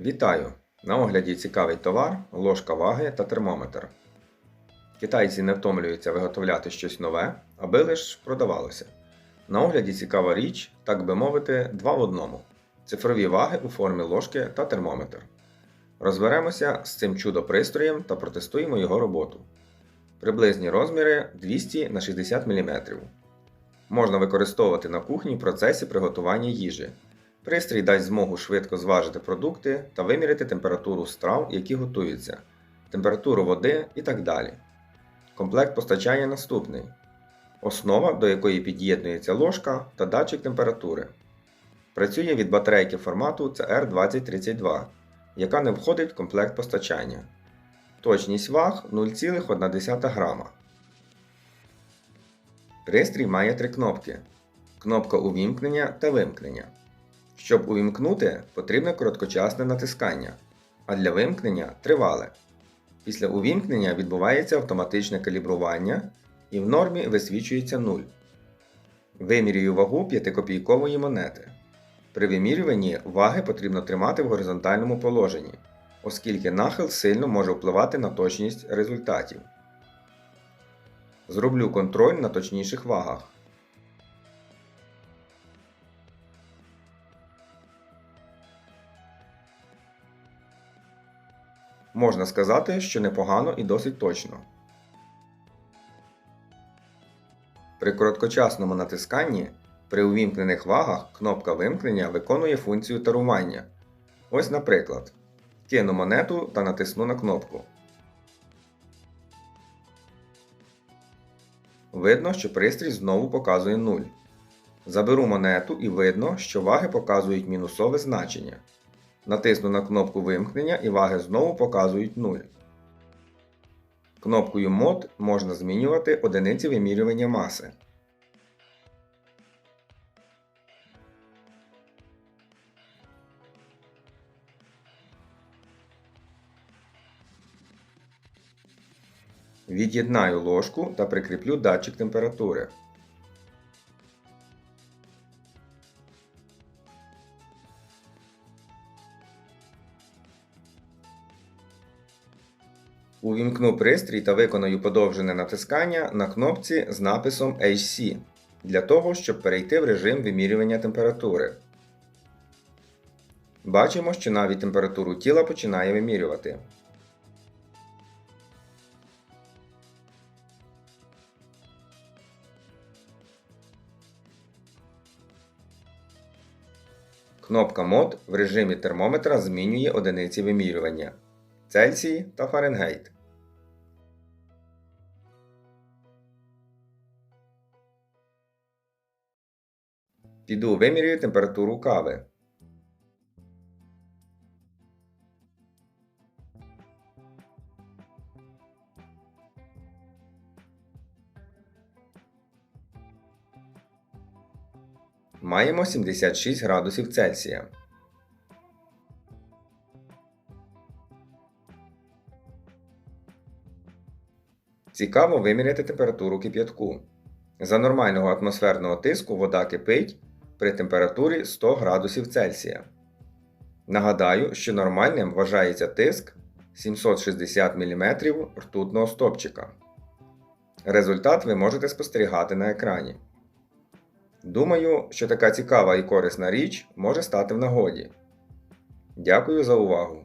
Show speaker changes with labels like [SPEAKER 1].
[SPEAKER 1] Вітаю! На огляді цікавий товар, ложка ваги та термометр. Китайці не втомлюються виготовляти щось нове, аби лиш продавалося. На огляді цікава річ, так би мовити, два в одному: цифрові ваги у формі ложки та термометр. Розберемося з цим чудо-пристроєм та протестуємо його роботу. Приблизні розміри 200 на 60 мм. Можна використовувати на кухні в процесі приготування їжі. Пристрій дасть змогу швидко зважити продукти та виміряти температуру страв, які готуються, температуру води і так далі. Комплект постачання наступний: основа, до якої під'єднується ложка та датчик температури. Працює від батарейки формату CR2032, яка не входить в комплект постачання. Точність ваг 0,1 грама. Пристрій має три кнопки: кнопка увімкнення та вимкнення. Щоб увімкнути, потрібне короткочасне натискання, а для вимкнення тривале. Після увімкнення відбувається автоматичне калібрування і в нормі висвічується 0. Вимірюю вагу 5-копійкової монети. При вимірюванні ваги потрібно тримати в горизонтальному положенні, оскільки нахил сильно може впливати на точність результатів. Зроблю контроль на точніших вагах. Можна сказати, що непогано і досить точно. При короткочасному натисканні при увімкнених вагах кнопка вимкнення виконує функцію тарування. Ось, наприклад, кину монету та натисну на кнопку. Видно, що пристрій знову показує 0. Заберу монету і видно, що ваги показують мінусове значення. Натисну на кнопку вимкнення і ваги знову показують 0. Кнопкою мод можна змінювати одиниці вимірювання маси. Від'єднаю ложку та прикріплю датчик температури. Увімкну пристрій та виконаю подовжене натискання на кнопці з написом HC для того, щоб перейти в режим вимірювання температури. Бачимо, що навіть температуру тіла починає вимірювати. Кнопка мод в режимі термометра змінює одиниці вимірювання Цельсій та Фаренгейт. Піду вимірюю температуру кави. Маємо 76 градусів Цельсія. Цікаво виміряти температуру кип'ятку. За нормального атмосферного тиску вода кипить при температурі 100 градусів Цельсія. Нагадаю, що нормальним вважається тиск 760 мм ртутного стопчика. Результат ви можете спостерігати на екрані. Думаю, що така цікава і корисна річ може стати в нагоді. Дякую за увагу!